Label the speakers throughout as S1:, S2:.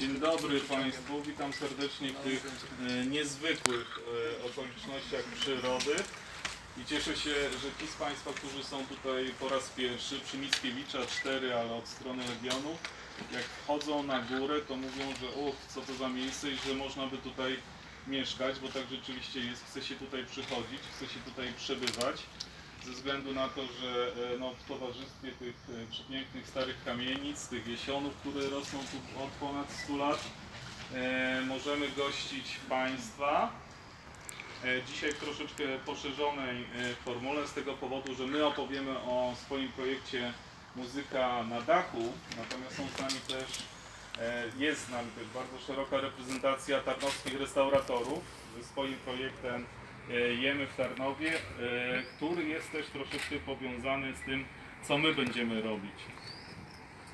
S1: Dzień dobry Państwu, witam serdecznie w tych e, niezwykłych e, okolicznościach przyrody. I cieszę się, że ci z Państwa, którzy są tutaj po raz pierwszy, przy Mickiewicza 4, ale od strony Legionu, jak wchodzą na górę, to mówią, że uch, co to za miejsce i że można by tutaj mieszkać, bo tak rzeczywiście jest, chce się tutaj przychodzić, chce się tutaj przebywać ze względu na to, że e, no, w towarzystwie tych e, przepięknych starych kamienic, tych jesionów, które rosną tu od ponad 100 lat, e, możemy gościć Państwa. Dzisiaj w troszeczkę poszerzonej formule z tego powodu, że my opowiemy o swoim projekcie Muzyka na dachu, natomiast są z nami też, jest z nami też bardzo szeroka reprezentacja tarnowskich restauratorów ze swoim projektem Jemy w Tarnowie, e, który jest też troszeczkę powiązany z tym, co my będziemy robić.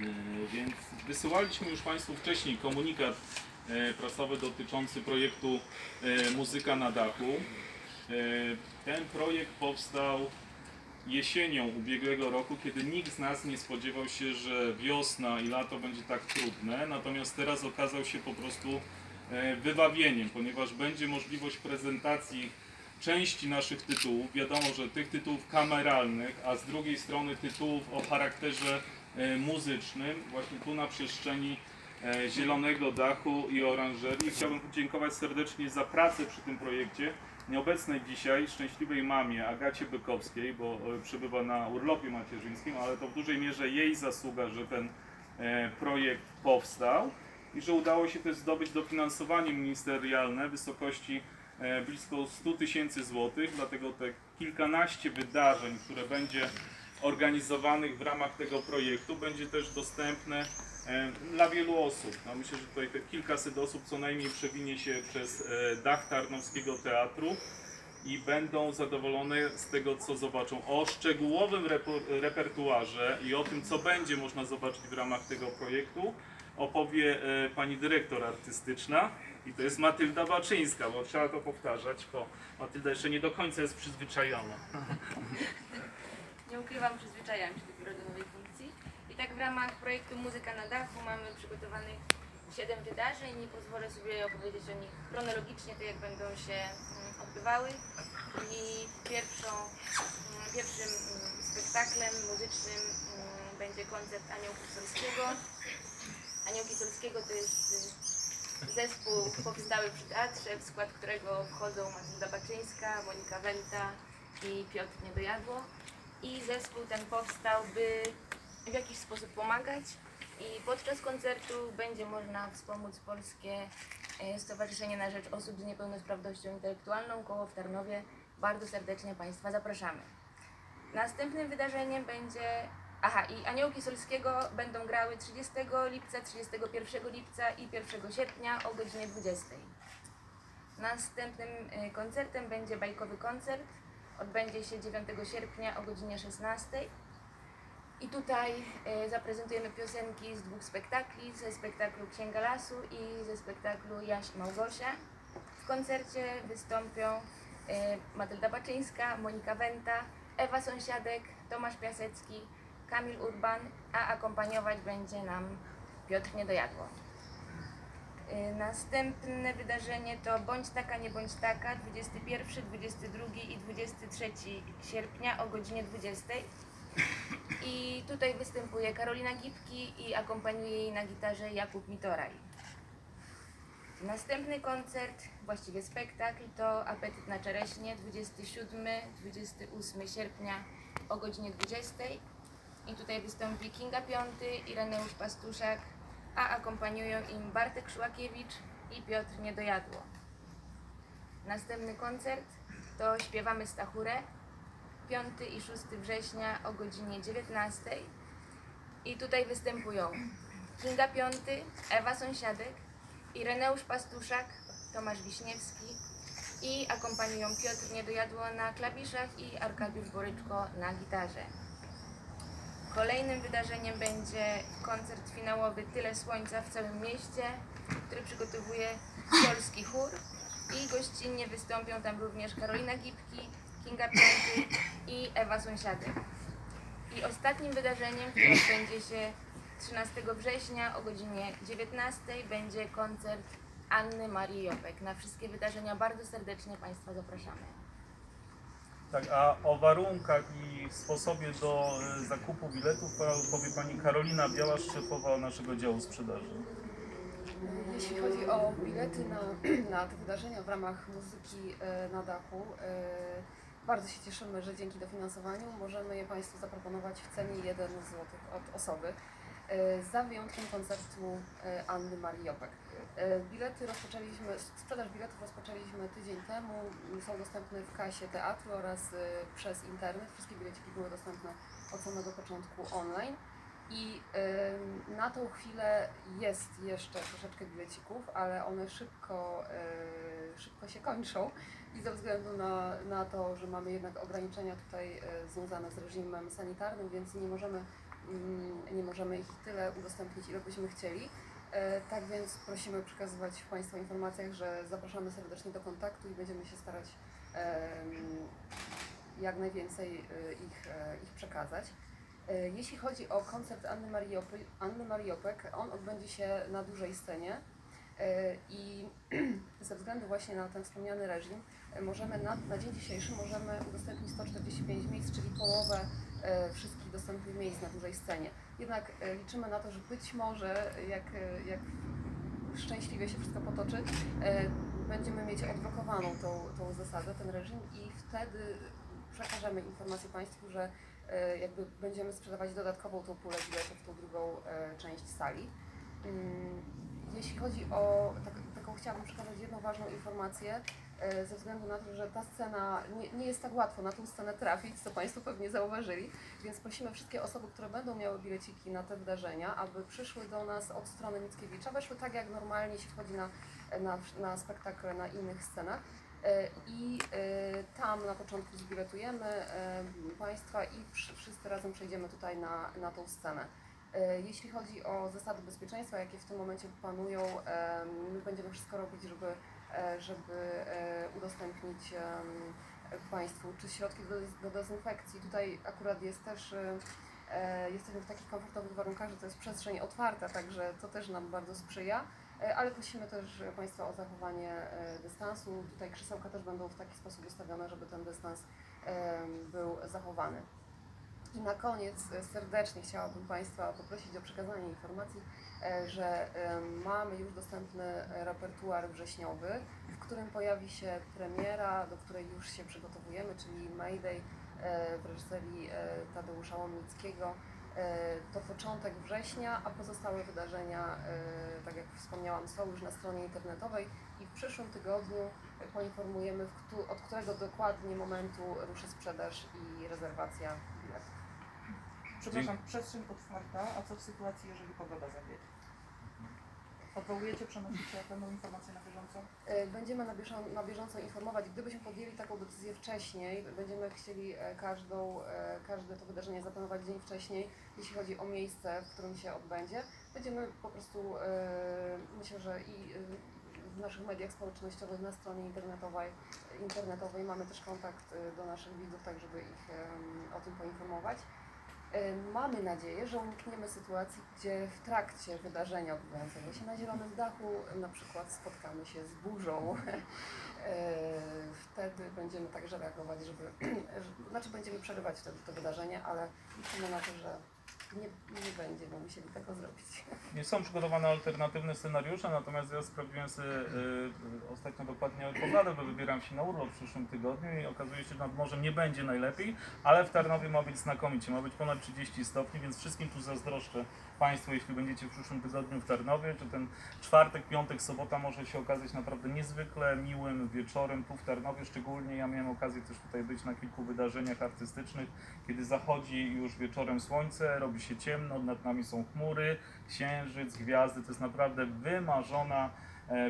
S1: E, Więc wysyłaliśmy już Państwu wcześniej komunikat e, prasowy dotyczący projektu e, Muzyka na dachu. E, Ten projekt powstał jesienią ubiegłego roku, kiedy nikt z nas nie spodziewał się, że wiosna i lato będzie tak trudne, natomiast teraz okazał się po prostu e, wybawieniem, ponieważ będzie możliwość prezentacji części naszych tytułów. Wiadomo, że tych tytułów kameralnych, a z drugiej strony tytułów o charakterze e, muzycznym, właśnie tu na przestrzeni e, zielonego dachu i oranżerii. Chciałbym podziękować serdecznie za pracę przy tym projekcie nieobecnej dzisiaj szczęśliwej mamie Agacie Bykowskiej, bo e, przebywa na urlopie macierzyńskim, ale to w dużej mierze jej zasługa, że ten projekt powstał i że udało się też zdobyć dofinansowanie ministerialne w wysokości blisko 100 tysięcy złotych, dlatego te kilkanaście wydarzeń, które będzie organizowanych w ramach tego projektu, będzie też dostępne e, dla wielu osób. No myślę, że tutaj te kilkaset osób co najmniej przewinie się przez e, dach Tarnowskiego Teatru i będą zadowolone z tego, co zobaczą. O szczegółowym repertuarze i o tym, co będzie można zobaczyć w ramach tego projektu, opowie e, pani dyrektor artystyczna i to jest Matylda Baczyńska, bo trzeba to powtarzać, bo Matylda jeszcze nie do końca jest przyzwyczajona.
S2: Nie ukrywam, przyzwyczajam się dopiero do nowej funkcji. I tak w ramach projektu Muzyka na dachu mamy przygotowanych 7 wydarzeń i pozwolę sobie opowiedzieć o nich chronologicznie, tak jak będą się mm, odbywały. I pierwszą, mm, pierwszym mm, spektaklem muzycznym będzie koncert Aniołku Solskiego. Aniołki Solskiego to jest y, zespół powstały przy teatrze, w skład którego wchodzą Matylda Baczyńska, Monika Wenta i Piotr Niedojadło. I zespół ten powstał, by w jakiś sposób pomagać. I podczas koncertu będzie można wspomóc Polskie e, Stowarzyszenie na Rzecz Osób z Niepełnosprawnością Intelektualną Koło w Tarnowie. Bardzo serdecznie Państwa zapraszamy. Następnym wydarzeniem będzie. Aha, i Aniołki Solskiego będą grały 30 lipca, 31 lipca i 1 sierpnia o godzinie 20. Następnym e, koncertem będzie bajkowy koncert. Odbędzie się 9 sierpnia o godzinie 16. I tutaj e, zaprezentujemy piosenki z dwóch spektakli, ze spektaklu Księga Lasu i ze spektaklu Jaś Małgosia. W koncercie wystąpią e, Matylda Baczyńska, Monika Wenta, Ewa Sąsiadek, Tomasz Piasecki, Kamil Urban, a akompaniować będzie nam Piotr Niedojadło. Y, Następne wydarzenie to Bądź taka, nie bądź taka 21, 22 i 23 sierpnia o godzinie 20. I tutaj występuje Karolina Gipki i akompaniuje jej na gitarze Jakub Mitoraj. Następny koncert, właściwie spektakl, to Apetyt na czereśnie 27-28 sierpnia o godzinie 20. I tutaj wystąpi Kinga Piąty, Ireneusz Pastuszak, a akompaniują im Bartek Szłakiewicz i Piotr Niedojadło. Następny koncert to Śpiewamy Stachurę 5 i 6 września o godzinie 19. I tutaj występują Kinga Piąty, Ewa Sąsiadek, Ireneusz Pastuszak, Tomasz Wiśniewski i akompaniują Piotr Niedojadło na klawiszach i Arkadiusz Boryczko na gitarze. Kolejnym wydarzeniem będzie koncert finałowy Tyle Słońca w całym mieście, który przygotowuje polski chór i gościnnie wystąpią tam również Karolina Gipki, Kinga Piąty i Ewa Sąsiadek. I ostatnim wydarzeniem, które odbędzie się 13 września o godzinie 19 będzie koncert Anny Marii Jopek. Na wszystkie wydarzenia bardzo serdecznie Państwa zapraszamy.
S1: Tak, a o warunkach i sposobie do e, zakupu biletów powie Pani Karolina Biała, szefowa naszego działu sprzedaży.
S3: Jeśli chodzi o bilety na, na te wydarzenia w ramach muzyki e, na dachu, e, bardzo się cieszymy, że dzięki dofinansowaniu możemy je Państwu zaproponować w cenie 1 zł od osoby, za wyjątkiem koncertu Anny Marii Jopek. E, Bilety rozpoczęliśmy, sprzedaż biletów rozpoczęliśmy tydzień temu, są dostępne w kasie teatru oraz e, przez internet. Wszystkie bileciki były dostępne od samego początku online. I na tą chwilę jest jeszcze troszeczkę bilecików, ale one szybko, y, szybko się kończą. I ze względu na, na to, że mamy jednak ograniczenia tutaj związane z reżimem sanitarnym, więc nie możemy, mm, nie możemy ich tyle udostępnić, ile byśmy chcieli. Y, tak więc prosimy przekazywać w Państwa informacjach, że zapraszamy serdecznie do kontaktu i będziemy się starać jak najwięcej y, ich, e, ich przekazać. E, Jeśli chodzi o koncert Anny Marii, Opy, Anny Marii on odbędzie się na dużej scenie e, i ze względu właśnie na ten wspomniany reżim e, możemy na, na dzień dzisiejszy możemy udostępnić 145 miejsc, czyli połowę e, wszystkich dostępnych miejsc na dużej scenie. Jednak e, liczymy na to, że być może jak, e, jak szczęśliwie się wszystko potoczy, e, będziemy mieć odblokowaną tą, tą zasadę, ten reżim i wtedy przekażemy informację Państwu, że e, jakby będziemy sprzedawać dodatkową tą pulę biletów, tą drugą e, część sali. Jeśli chodzi o, tak, taką chciałabym przekazać jedną ważną informację, e, ze względu na to, że ta scena nie, nie jest tak łatwo na tą scenę trafić, co Państwo pewnie zauważyli, więc prosimy wszystkie osoby, które będą miały bileciki na te wydarzenia, aby przyszły do nas od strony Mickiewicza, weszły tak jak normalnie się wchodzi na, na, na spektakle na innych scenach. E, I e, tam na początku zbiletujemy Państwa i wszy- wszyscy razem przejdziemy tutaj na, na tą scenę. E, Jeśli chodzi o zasady bezpieczeństwa, jakie w tym momencie panują, my będziemy wszystko robić, żeby, e, żeby e, udostępnić Państwu czy środki do, dezynfekcji. Tutaj akurat jest też, jesteśmy w takich komfortowych warunkach, że to jest przestrzeń otwarta, także to też nam bardzo sprzyja. Ale prosimy też Państwa o zachowanie dystansu. Tutaj krzesełka też będą w taki sposób ustawione, żeby ten dystans był zachowany. I na koniec e, serdecznie chciałabym Państwa poprosić o przekazanie informacji, e, że em, mamy już dostępny e, repertuar wrześniowy, w którym pojawi się premiera, do której już się przygotowujemy, czyli Mayday e, w reżyserii e, Tadeusza Łomnickiego. E, To początek września, a pozostałe wydarzenia, e, tak jak wspomniałam, są już na stronie internetowej i w przyszłym tygodniu e, poinformujemy, od którego dokładnie momentu ruszy sprzedaż i rezerwacja.
S4: Przepraszam, przestrzeń otwarta, a co w sytuacji, jeżeli pogoda zawiedzie? Odwołujecie, przenosicie pewną informację na bieżąco?
S3: E, Będziemy na bieżąco, na bieżąco informować. Gdybyśmy podjęli taką decyzję wcześniej, będziemy chcieli e, każdą, e, każde to wydarzenie zaplanować dzień wcześniej, jeśli chodzi o miejsce, w którym się odbędzie. Będziemy po prostu, e, myślę, że i e, w naszych mediach społecznościowych, na stronie internetowej, internetowej mamy też kontakt e, do naszych widzów, tak żeby ich em, o tym poinformować. E, Mamy nadzieję, że unikniemy sytuacji, gdzie w trakcie wydarzenia odbywającego się na Zielonym Dachu na przykład spotkamy się z burzą. E, Wtedy będziemy także reagować, żeby, że- znaczy będziemy przerywać wtedy to wydarzenie, ale liczymy na to, że nie, nie będziemy musieli tego zrobić.
S1: Nie są przygotowane alternatywne scenariusze, natomiast ja sprawdziłem sobie y, y, ostatnio dokładnie pogodę, bo wybieram się na urlop w przyszłym tygodniu i okazuje się, że nad morzem nie będzie najlepiej, ale w Tarnowie ma być znakomicie, ma być ponad 30 stopni, więc wszystkim tu zazdroszczę Państwu, jeśli będziecie w przyszłym tygodniu w Tarnowie, czy ten czwartek, piątek, sobota może się okazać naprawdę niezwykle miłym wieczorem tu w Tarnowie, szczególnie ja miałem okazję też tutaj być na kilku wydarzeniach artystycznych, kiedy zachodzi już wieczorem słońce, robi się ciemno, nad nami są chmury, księżyc, gwiazdy, to jest naprawdę wymarzona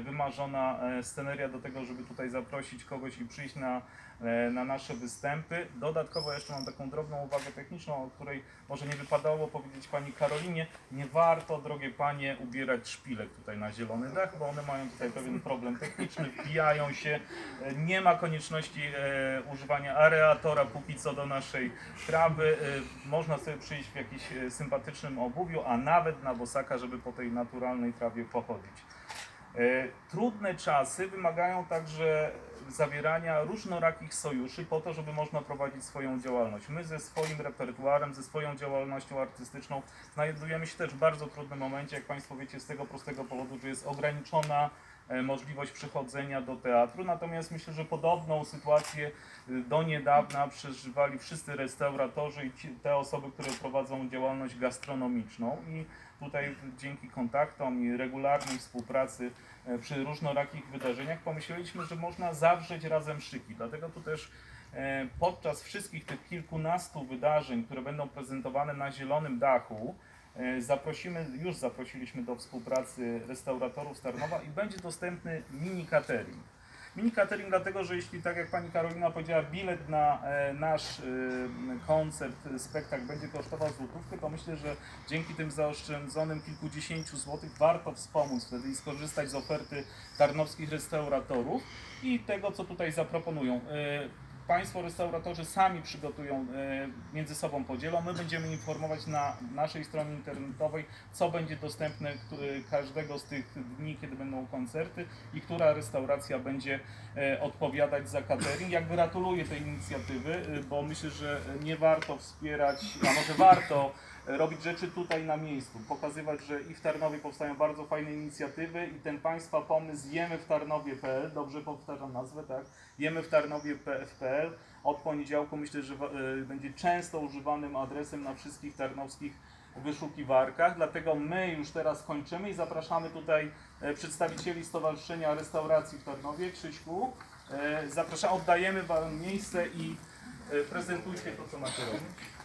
S1: wymarzona e, sceneria do tego, żeby tutaj zaprosić kogoś i przyjść na, e, na nasze występy. Dodatkowo jeszcze mam taką drobną uwagę techniczną, o której może nie wypadało powiedzieć Pani Karolinie. Nie warto, drogie Panie, ubierać szpilek tutaj na zielony dach, bo one mają tutaj pewien problem techniczny, wbijają się. E, Nie ma konieczności e, używania areatora póki co do naszej trawy. E, można sobie przyjść w jakimś e, sympatycznym obuwiu, a nawet na bosaka, żeby po tej naturalnej trawie pochodzić. E, Trudne czasy wymagają także zawierania różnorakich sojuszy po to, żeby można prowadzić swoją działalność. My ze swoim repertuarem, ze swoją działalnością artystyczną znajdujemy się też w bardzo trudnym momencie, jak Państwo wiecie, z tego prostego powodu, że jest ograniczona możliwość przychodzenia do teatru. Natomiast myślę, że podobną sytuację y, do niedawna przeżywali wszyscy restauratorzy i ci, te osoby, które prowadzą działalność gastronomiczną i tutaj dzięki kontaktom i regularnej współpracy e, przy różnorakich wydarzeniach pomyśleliśmy, że można zawrzeć razem szyki. Dlatego tu też e, podczas wszystkich tych kilkunastu wydarzeń, które będą prezentowane na zielonym dachu, e, zaprosimy, już zaprosiliśmy do współpracy restauratorów z Tarnowa i będzie dostępny mini catering. Mini catering dlatego, że jeśli tak jak Pani Karolina powiedziała, bilet na e, nasz e, koncert, e, spektakl będzie kosztował złotówkę, to myślę, że dzięki tym zaoszczędzonym kilkudziesięciu złotych warto wspomóc wtedy i skorzystać z oferty tarnowskich restauratorów i tego, co tutaj zaproponują. Państwo restauratorzy sami przygotują, e, między sobą podzielą. My będziemy informować na naszej stronie internetowej, co będzie dostępne każdego z tych dni, kiedy będą koncerty i która restauracja będzie e, odpowiadać za catering. Jak gratuluję tej inicjatywy, e, bo myślę, że nie warto wspierać, a może warto robić rzeczy tutaj na miejscu, pokazywać, że i w Tarnowie powstają bardzo fajne inicjatywy i ten Państwa pomysł jemy w Tarnowie.pl, dobrze powtarzam nazwę, tak? Jemy w Tarnowie.pl od poniedziałku myślę, że e, będzie często używanym adresem na wszystkich tarnowskich wyszukiwarkach, dlatego my już teraz kończymy i zapraszamy tutaj e, przedstawicieli Stowarzyszenia Restauracji w Tarnowie. Krzyśku, e, zapraszam, oddajemy Wam miejsce i prezentujcie to, co macie robić.